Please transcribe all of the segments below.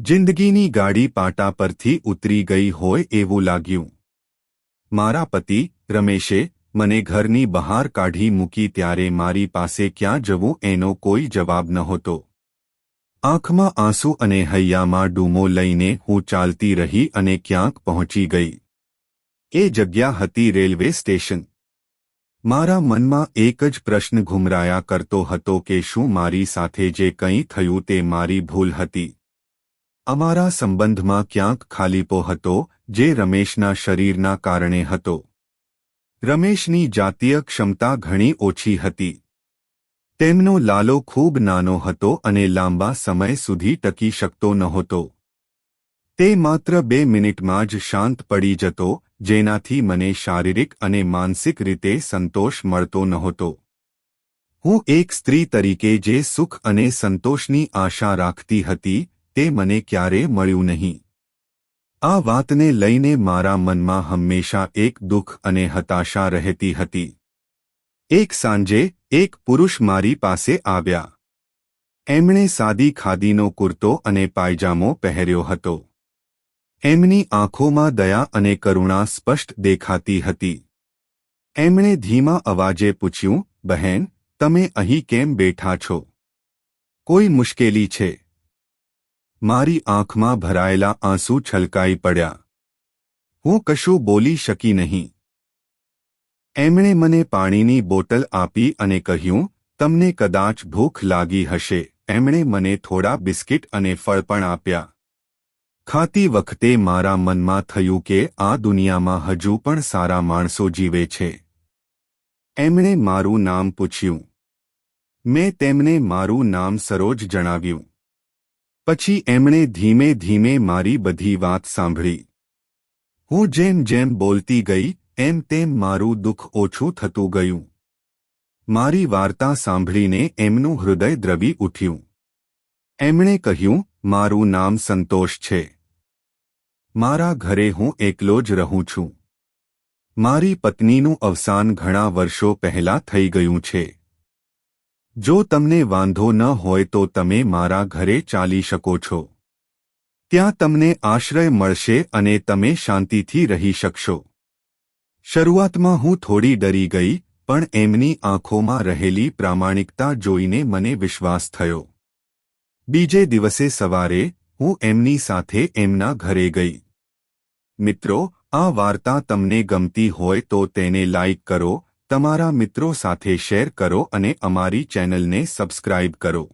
જિંદગીની ગાડી પાટા પરથી ઉતરી ગઈ હોય એવું લાગ્યું. મારા પતિ, રમેશે, મને ઘરની બહાર કાઢી મૂકી ત્યારે મારી પાસે ક્યાં જવું એનો કોઈ જવાબ નહોતો. આંખમાં આંસુ અને હૈયામાં ડૂમો લઈને હું ચાલતી રહી અને ક્યાંક પહોંચી ગઈ. એ જગ્યા હતી રેલવે સ્ટેશન. મારા મનમાં એક જ પ્રશ્ન ઘુમરાયા કરતો હતો કે શું મારી સાથે જે કંઈ થયું તે મારી ભૂલ હતી. અમારા સંબંધમાં ક્યાંક ખાલીપો હતો, જે રમેશના શરીરના કારણે હતો. રમેશની જાતીય ક્ષમતા ઘણી ઓછી હતી. તેમનો લાલો ખૂબ નાનો હતો અને લાંબા સમય સુધી ટકી શકતો નહોતો. તે માત્ર બે મિનિટમાં જ શાંત પડી જતો, જેનાથી મને શારીરિક અને માનસિક રીતે સંતોષ મળતો નહોતો. હું એક સ્ત્રી તરીકે જે સુખ અને સંતોષની આશા રાખતી હતી તે મને ક્યારે મળ્યું નહીં. આ વાતને લઈને મારા મનમાં હંમેશા એક દુઃખ અને હતાશા રહેતી હતી. એક સાંજે એક પુરુષ મારી પાસે આવ્યા. એમણે સાદી ખાદીનો કુર્તો અને પાયજામો પહેર્યો હતો. એમની આંખોમાં દયા અને કરુણા સ્પષ્ટ દેખાતી હતી. એમણે ધીમા અવાજે પૂછ્યું, બહેન, તમે અહીં કેમ બેઠા છો? કોઈ મુશ્કેલી છે? મારી આંખમાં ભરાયેલા આંસુ છલકાઈ પડ્યા. હું કશું બોલી શકી નહીં. એમણે મને પાણીની બોટલ આપી અને કહ્યું, તમને કદાચ ભૂખ લાગી હશે. એમણે મને થોડા બિસ્કિટ અને ફળ પણ આપ્યા. ખાતી વખતે મારા મનમાં થયું કે આ દુનિયામાં હજુ પણ સારા માણસો જીવે છે. એમણે મારું નામ પૂછ્યું. મેં તેમને મારું નામ સરોજ જણાવ્યું. પછી એમણે ધીમે ધીમે મારી બધી વાત સાંભળી. હું જેમ જેમ બોલતી ગઈ, એમ તેમ મારું દુઃખ ઓછું થતું ગયું. મારી વાર્તા સાંભળીને એમનું હૃદય દ્રવી ઉઠ્યું. એમણે કહ્યું, મારું નામ સંતોષ છે. મારા ઘરે હું એકલો જ રહું છું. મારી પત્નીનું અવસાન ઘણા વર્ષો પહેલા થઈ ગયું છે. જો તમને વાંધો ન હોય તો તમે મારા ઘરે ચાલી શકો છો. ત્યાં તમને આશ્રય મળશે અને તમે શાંતિથી રહી શકશો. શરૂઆતમાં હું થોડી ડરી ગઈ, પણ એમની આંખોમાં રહેલી પ્રામાણિકતા જોઈને મને વિશ્વાસ થયો. બીજે દિવસે સવારે હું એમની સાથે એમના ઘરે ગઈ. મિત્રો, આ વાર્તા તમને ગમતી હોય તો તેને લાઇક કરો તમારા મિત્રો સાથે શેર કરો અને અમારી ચેનલને સબસ્ક્રાઇબ કરો.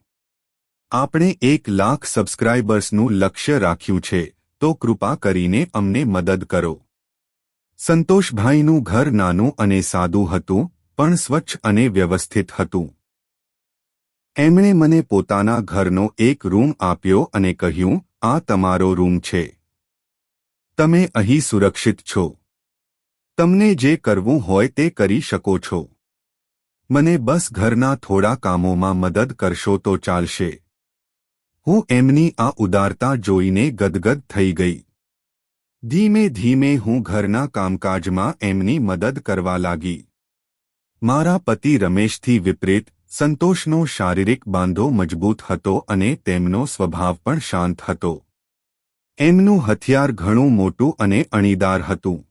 આપણે એક લાખ સબસ્ક્રાઇબર્સનું લક્ષ્ય રાખ્યું છે, તો કૃપા કરીને અમને મદદ કરો. સંતોષભાઈનું ઘર નાનું અને સાદું હતું, પણ સ્વચ્છ અને વ્યવસ્થિત હતું. એમણે મને પોતાના ઘરનો એક રૂમ આપ્યો અને કહ્યું, આ તમારો રૂમ છે. તમે અહીં સુરક્ષિત છો. તમને જે કરવું હોય તે કરી શકો છો. મને બસ ઘરના થોડા કામોમાં મદદ કરશો તો ચાલશે. હું એમની આ ઉદારતા જોઈને ગદગદ થઈ ગઈ. ધીમે ધીમે હું ઘરના કામકાજમાં એમની મદદ કરવા લાગી. મારા પતિ રમેશથી વિપરીત, સંતોષનો શારીરિક બાંધો મજબૂત હતો અને તેમનો સ્વભાવ પણ શાંત હતો. એમનું હથિયાર ઘણું મોટું અને અણીદાર હતું.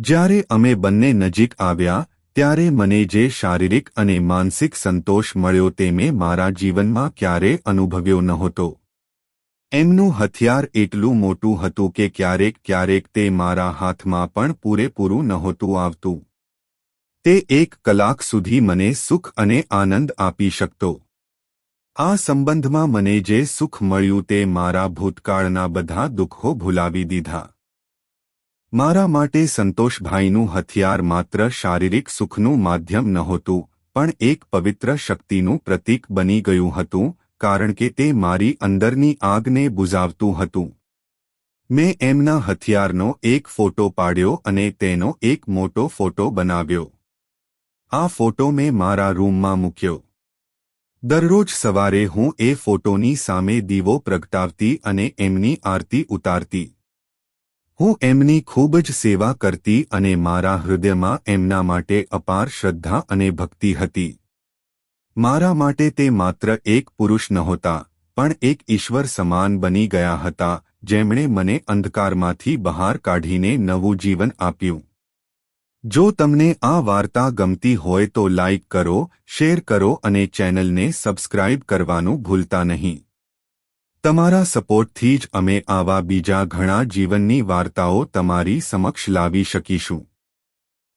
જ્યારે અમે બંને નજીક આવ્યા, ત્યારે મને જે શારીરિક અને માનસિક સંતોષ મળ્યો તે મેં મારા જીવનમાં ક્યારે અનુભવ્યો નહોતો. એમનું હથિયાર એટલું મોટું હતું કે ક્યારેક ક્યારેક તે મારા હાથમાં પણ પૂરેપૂરું નહોતું આવતું. તે એક કલાક સુધી મને સુખ અને આનંદ આપી શકતો. આ સંબંધમાં મને જે સુખ મળ્યું તે મારા ભૂતકાળના બધા દુઃખો ભૂલાવી દીધા. મારા માટે સંતોષભાઈનું હથિયાર માત્ર શારીરિક સુખનું માધ્યમ નહોતું, પણ એક પવિત્ર શક્તિનું પ્રતીક બની ગયું હતું, કારણ કે તે મારી અંદરની આગને બુઝાવતું હતું. મેં એમના હથિયારનો એક ફોટો પાડ્યો અને તેનો એક મોટો ફોટો બનાવ્યો. આ ફોટો મેં મારા રૂમમાં મૂક્યો. દરરોજ સવારે હું એ ફોટોની સામે દીવો પ્રગટાવતી અને એમની આરતી ઉતારતી. હું એમની ખૂબ જ સેવા કરતી અને મારા હૃદયમાં એમના માટે અપાર શ્રદ્ધા અને ભક્તિ હતી. મારા માટે તે માત્ર એક પુરુષ નહોતા, પણ એક ઈશ્વર સમાન બની ગયા હતા, જેમણે મને અંધકારમાંથી બહાર કાઢીને નવું જીવન આપ્યું. જો તમને આ વાર્તા ગમતી હોય તો લાઇક કરો, શેર કરો અને ચેનલને સબસ્ક્રાઇબ કરવાનું ભૂલતા નહીં. તમારા સપોર્ટથી જ અમે આવા બીજા ઘણા જીવનની વાર્તાઓ તમારી સમક્ષ લાવી શકીશું.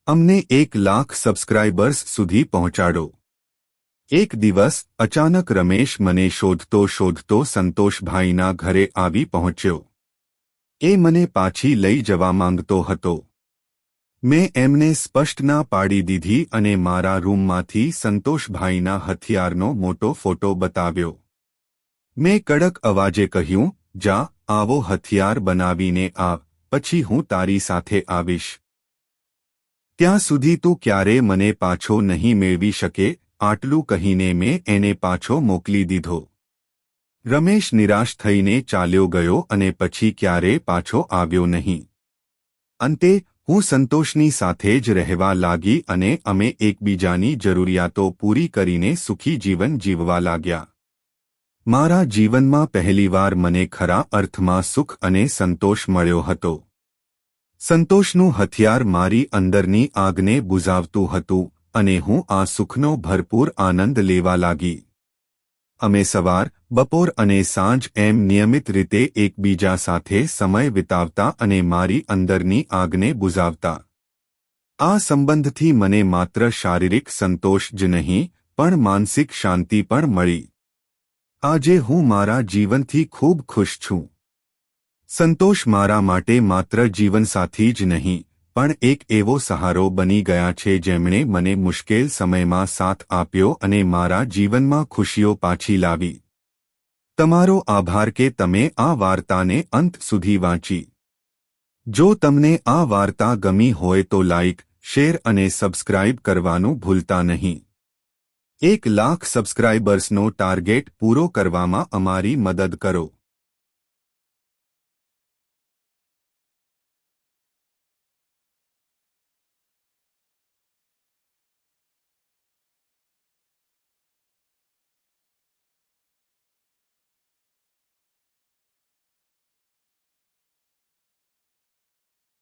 અમને એક લાખ સબસ્ક્રાઇબર્સ સુધી પહોંચાડો. એક દિવસ અચાનક રમેશ મને શોધતો શોધતો સંતોષભાઈના ઘરે આવી પહોંચ્યો. એ મને પાછી લઈ જવા માંગતો હતો. મેં એમને સ્પષ્ટ ના પાડી દીધી અને મારા રૂમમાંથી સંતોષભાઈના હથિયારનો મોટો ફોટો બતાવ્યો. મેં કડક અવાજે કહ્યું, જા, આવો હથિયાર બનાવીને આવ, પછી હું તારી સાથે આવીશ. ત્યાં સુધી તું ક્યારે મને પાછો નહીં મેળવી શકે, આટલું કહીને મેં એને પાછો મોકલી દીધો. રમેશ નિરાશ થઈને ચાલ્યો ગયો અને પછી ક્યારે પાછો આવ્યો નહીં. અંતે, હું સંતોષની સાથે જ રહેવા લાગી અને અમે એકબીજાની જરૂરિયાતો પૂરી કરીને સુખી જીવન જીવવા લાગ્યા. મારા જીવનમાં પહેલીવાર મને ખરા અર્થમાં સુખ અને સંતોષ મળ્યો હતો. સંતોષનું હથિયાર મારી અંદરની આગને બુઝાવતું હતું અને હું આ સુખનો ભરપૂર આનંદ લેવા લાગી. અમે સવાર, બપોર અને સાંજ એમ નિયમિત રીતે એકબીજા સાથે સમય વિતાવતા અને મારી અંદરની આગને બુઝાવતા. આ સંબંધથી મને માત્ર શારીરિક સંતોષ જ નહીં, પણ માનસિક શાંતિ પણ મળી. આજે હું મારા જીવનથી ખૂબ ખુશ છું. સંતોષ મારા માટે માત્ર જીવનસાથી જ નહીં, પણ એક એવો સહારો બની ગયા છે જેમણે મને મુશ્કેલ સમયમાં સાથ આપ્યો અને મારા જીવનમાં ખુશીઓ પાછી લાવી. તમારો આભાર કે તમે આ વાર્તાને અંત સુધી વાંચી. જો તમને આ વાર્તા ગમી હોય તો લાઇક શેર અને સબસ્ક્રાઇબ કરવાનું ભૂલતા નહીં. એક લાખ સબસ્ક્રાઇબર્સનો ટાર્ગેટ પૂરો કરવામાં અમારી મદદ કરો.